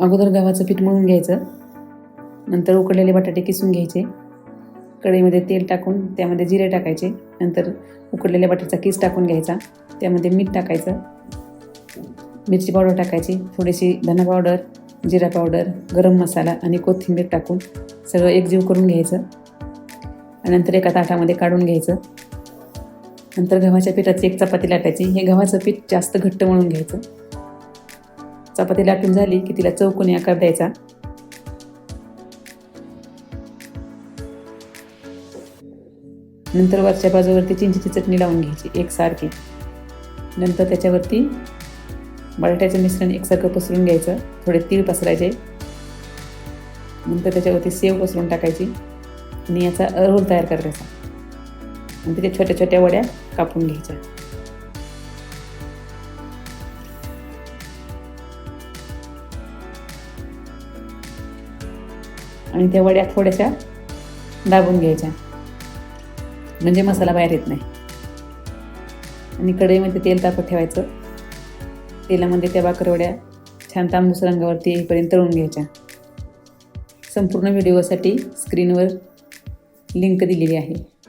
अगोदर गव्हाचं पीठ मळून घ्यायचं. नंतर उकडलेले बटाटे किसून घ्यायचे. कढईमध्ये तेल टाकून त्यामध्ये जिरे टाकायचे. नंतर उकडलेल्या बटाट्याचा किस टाकून घ्यायचा. त्यामध्ये मीठ टाकायचं. मिरची पावडर टाकायची. थोडीशी धना पावडर जिरा पावडर गरम मसाला आणि कोथिंबीर टाकून सगळं एकजीव करून घ्यायचं. आणि नंतर एका ताटामध्ये काढून घ्यायचं. नंतर गव्हाच्या पिठाची एक चपाती लाटायची. हे गव्हाचं पीठ जास्त घट्ट मळून घ्यायचं. चपाती लाटून झाली की तिला चौकोनी आकार द्यायचा? नंतर वरच्या बाजूवरती चिंचेची चटणी लावून घ्यायची एकसारखी नंतर त्याच्यावरती बटाट्याचं मिश्रण एकसारखं पसरून घ्यायचं थोडे तीळ पसरायचे. नंतर त्याच्यावरती सेव पसरून टाकायची आणि याचा रोल तयार करायचा. आणि त्याच्या छोट्या छोट्या वड्या कापून घ्यायच्या. आणि त्या वड्या थोड्याशा दाबून घ्यायच्या. म्हणजे मसाला बाहेर येत नाही. आणि कढईमध्ये तेल तापत ठेवायचं. तेलामध्ये त्या बाकरवड्या छान तांबूस रंगावरती येईपर्यंत तळून घ्यायच्या. संपूर्ण व्हिडिओसाठी स्क्रीनवर लिंक दिलेली आहे.